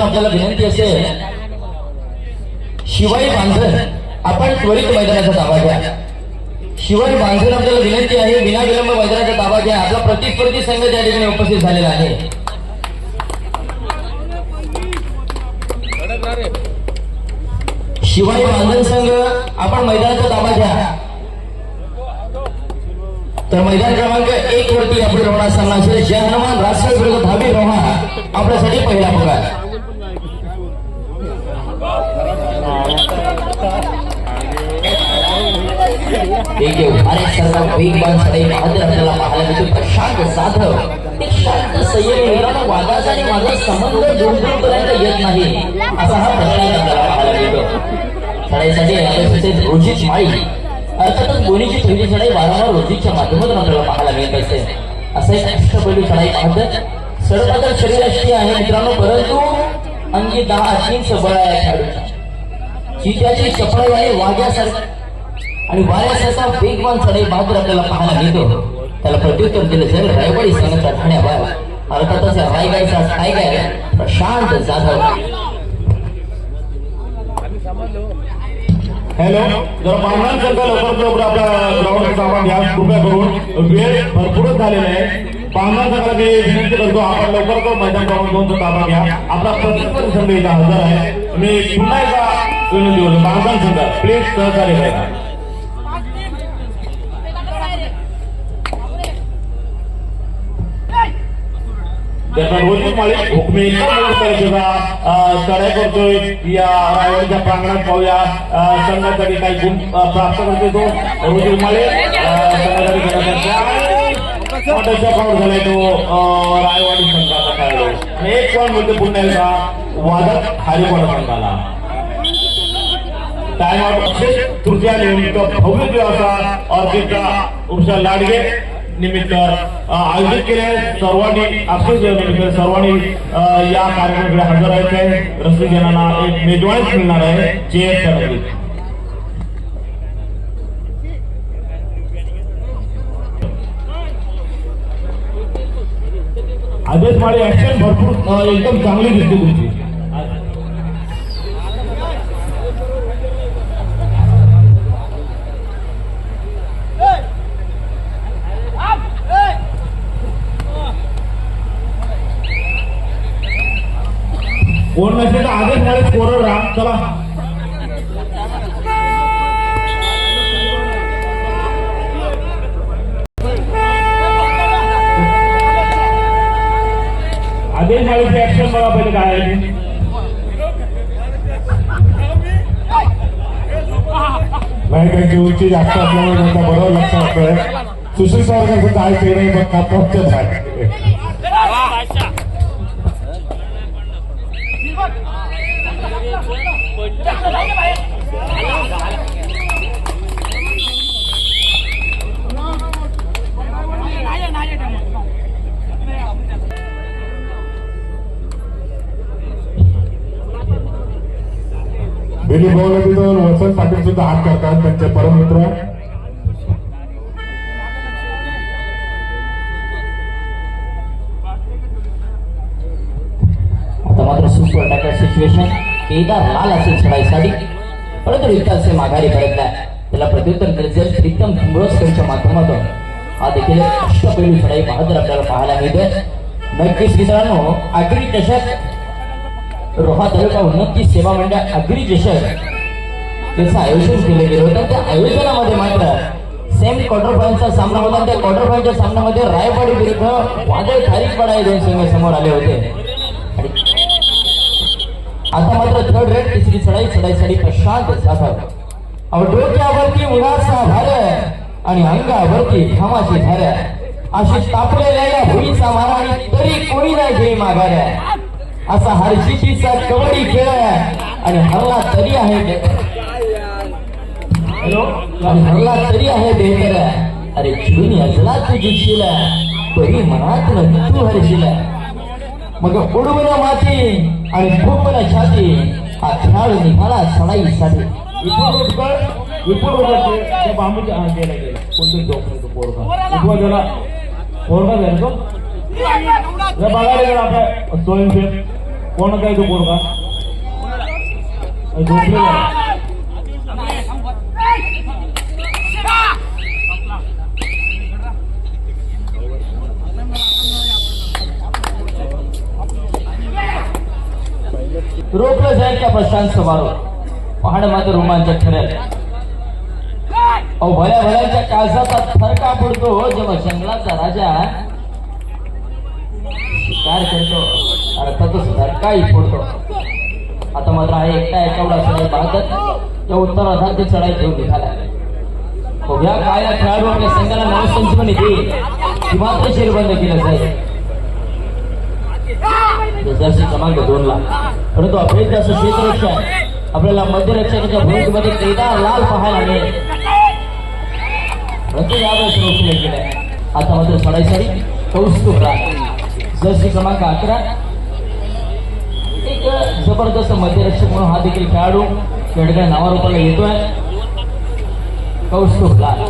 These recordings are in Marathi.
मित्रांनो आपल्याला विनंती असेल शिवाई बांधर आपण त्वरित मैदानाचा ताबा घ्या शिवाय बांधर आपल्याला विनंती आहे विना विलंब मैदानाचा ताबा घ्या आपला प्रतिस्पर्धी संघ त्या ठिकाणी उपस्थित झालेला आहे. शिवाय बांधण संघ आपण मैदानाचा ताबा घ्या तर मैदान क्रमांक एक वरती आपण रोहणा सामना असेल जय हनुमान राष्ट्रीय धावी रोहा आपल्यासाठी पहिला पगार एक अरे सर्व वेगवान सडे बहादर आपल्याला पाहायला मिळतो. प्रशांत साधव एक शांत संयमी मित्रांनो वादाचा आणि माझा संबंध दूरदूरपर्यंत येत नाही. असा हा प्रशांत आपल्याला पाहायला मिळतो. सडाईसाठी अपेक्षित रोजित माळी अर्थातच गोनीची पहिली चढाई वारंवार रोजीच्या माध्यमातून आपल्याला पाहायला मिळत असते. असं एक अष्टपैलू चढाई पाहत सर्वत्र शरीराशी आहे मित्रांनो परंतु अंगी दहा तीन सबळ आहे खेळाडूचा चित्याची चपळाई आहे वाघ्यासारखी आणि वाऱ्यासारखा वेगवान रे बहादूर आपल्याला पाहायला मिळतो. त्याला प्रत्युत्तर दिलं जाईल रायवाडी संघाचा ठाण्यावर. अर्थातच रायगायचा रायगाडीचा टायगर प्रशांत जाधव. हॅलो जर पाहुणार करता लवकर लवकर आपला ग्राउंड सामान घ्या कृपया करून. वेळ भरपूरच झालेला आहे. पाहुणार संघाला मी विनंती करतो आपण लवकर लवकर मैदान ग्राउंड दोनचा ताबा घ्या. आपला प्रत्येक संघ इथं हजर आहे. मी पुन्हा एकदा विनंती करतो पाहुणार संघ प्लीज सहकार्य करा. त्याचा रोहित माळी हुकमी चढाई करतोय या रायवाडीच्या प्रांगणात पाहूया संघासाठी काही गुण प्राप्त करतो तो. रोहित मालिक संघासाठी घेण्यासाठी मोठ्याचा झालाय तो रायवाडी संघाचा खेळाडू. आणि एक पॉईंट म्हणजे पुन्हा एकदा वादक हरिपडा संघाला. टाइम आउट अक्षय तृतीया निमित्त भव्य दिवसा ऑर्केस्ट्रा उषा लाडगे. निमित्त आयोजित केले आहे. म्हणजे सर्वांनी अक्षय सर्वांनी या कार्यक्रमाकडे हजर राहायचं आहे रसिकजनांना एक मेजवानीच मिळणार आहे. चेअर करण्याची आदेश माळी ऍक्शन भरपूर एकदम चांगली दिसते तुमची. कोण नसेल तर आदेश माळी स्कोरर राहा चला. आदेश ऍक्शन बघा पहिले काय आहे. उंची जास्त असल्यामुळे त्यांचा बरोबर लक्ष असतोय सुशील सावरकर काय ते नाही पण कापच आहे? बेली बहुलतीवर वसंत पाटील सुद्धा हात करतात त्यांचे परममित्र. आता मात्र सुपर टाकर सिच्युएशन केदार लाल असेल चढाईसाठी परंतु विकास माघारी पडत नाही. त्याला प्रत्युत्तर दिलं प्रीतम धुंबळसकरच्या माध्यमातून. हा देखील अष्टपैलू चढाई बहादर आपल्याला पाहायला मिळतोय नक्कीच मित्रांनो अग्री चषक रोहा तालुका उन्नती सेवा मंडळ अग्री चषक त्याचं आयोजन केलं गेलं होतं. त्या आयोजनामध्ये मात्र सेम क्वार्टर फायनलचा सामना होता. त्या क्वार्टर फायनलच्या सामन्यामध्ये रायवाडी विरुद्ध वादळ खारीक पडा हे दोन संघ समोर आले होते. आणि आता मात्र थर्ड रेड तिसरी चढाई चढाईसाठी प्रशांत जाधव अहो डोक्यावरती उन्हाचा भार आणि अंगावरती घामाची धार. अशी तापलेल्या या भुईचा मारा आणि तरी कोणी नाही घे माघाऱ्या असा हरशिशीचा कबड्डी खेळ आणि हरला तरी आहे बे- हरला तरी आहे बेहतर. अरे चिडून याचला तू जिंकशील तरी मनात तू हरशील. मग उडवून माती आणि फुंकून छाती हा खेळ निघाला सणाईसाठी विपुल रोडकर विपुल रोडकर त्या बांबूच्या हा गेला गेला कोणतं चौक नाही तो पोरगा विपुल गेला पोरगा गेला तो जर बघायला गेला आपल्या स्वयंसेवक कोण काय तो पोरगा झोपलेला आहे. रोखलं जाईल त्या प्रशांत समारोह. पाहणं मात्र रोमांचक ठरेल. अहो भल्या भल्याच्या काळजाचा थरका पडतो हो, जेव्हा जंगलाचा राजा शिकार करतो. अर्थातच धरकाही फोडतो. आता मात्र आहे एकटा एकावडा चढाई पाहतात. या उत्तरार्धात ते चढाई घेऊन निघाला. हो, उभ्या काळ्या खेळाडू आपल्या संघाला नवसंजीवनी देईल की मात्र शिरबंद केलं जाईल. जसं क्रमांक दोन ला. परंतु अपेक्षा असं क्षेत्ररक्षण आपल्याला मध्यरक्षकाच्या भूमिकेमध्ये केदार लाल पाहायला मिळेल परंतु यावेळेस रोखले गेले आता मात्र सडाईसरी कौस्तुभ जर्सी क्रमांक अकरा. एक जबरदस्त मध्यरक्षक म्हणून हा देखील खेळाडू या ठिकाणी नावारूपाला येतोय. कौस्तुभ लाल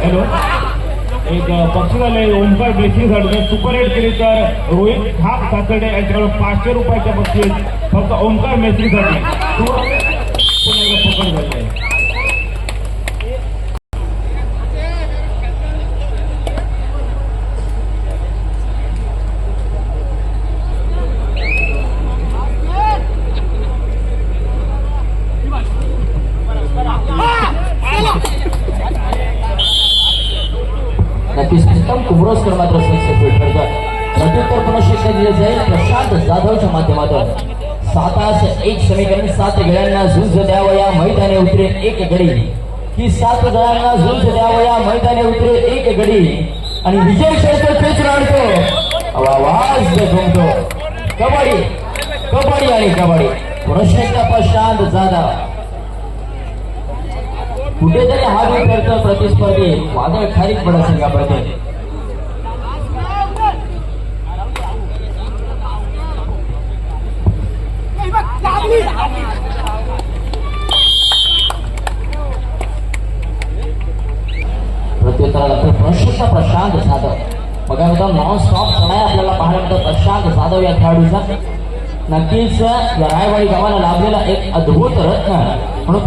हॅलो एक पक्षी झाले ओंकार ब्लेसिंगसाठी सुपर एट केली तर रोहित खाप सातडे यांच्याकडे पाचशे रुपयाच्या बक्षीस फक्त ओंकार मेस्त्रीसाठी नक्कीच कुमरोसकर मात्र सक्सेसफुल ठरतात प्रत्युत्तर पुन्हा शिक्षण दिले जाईल प्रशांत जाधवच्या माध्यमातून सात तास एक समीकरण सात गड्यांना झुंज द्यावया मैदाने उतरे एक गडी ही सात गड्यांना झुंज द्यावया मैदाने उतरे एक गडी आणि विजय खेळतो तेच राहतो आवाज घुमतो कबड्डी कबड्डी आणि कबड्डी प्रश्न प्रशांत जाधव कुठेतरी हा करतो प्रतिस्पर्धी वादळ खारीक पडा संघाप्रती प्रत्युत्तराला प्रशांत जाधव. बघा मित्रांनो नॉन स्टॉप चढाई आपल्याला पाहायला प्रशांत जाधव या खेळाडूचा. नक्कीच या रायवाडी गावाला लाभलेला एक अद्भुत रत्न म्हणून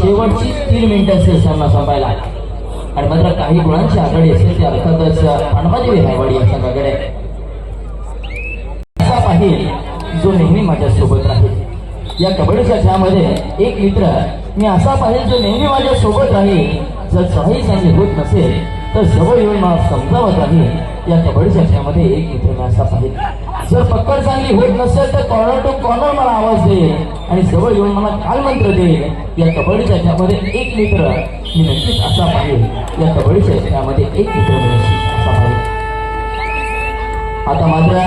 शेवटची तीन मिनिटांचे सामना संपायला आणि मात्र काही गुणांची आघाडी असेल ती अर्थातच अण्णादेवी रायवाडी या संघाकडे. असा पाहिजे जो नेहमी माझ्या सोबत राहील. या कबड्डीच्या खेळामध्ये एक मित्र मी असा पाहिजे जो नेहमी माझ्या सोबत राहील. जर चढाई चांगली होत नसेल तर जवळ येऊन मला समजावत राहील. या कबड्डीच्या खेळामध्ये एक मित्र मी असा पाहिजे जर पकड चांगली होत नसेल तर कॉर्नर टू कॉर्नर मला आवाज देईल आणि जवळ येऊन मला काल मंत्र देईल या कबड्डीच्या ह्यामध्ये एक मित्र मी नक्कीच असा पाहिजे या कबड्डीच्या ह्यामध्ये एक मित्र मी नक्कीच असा पाहिजे आता मात्र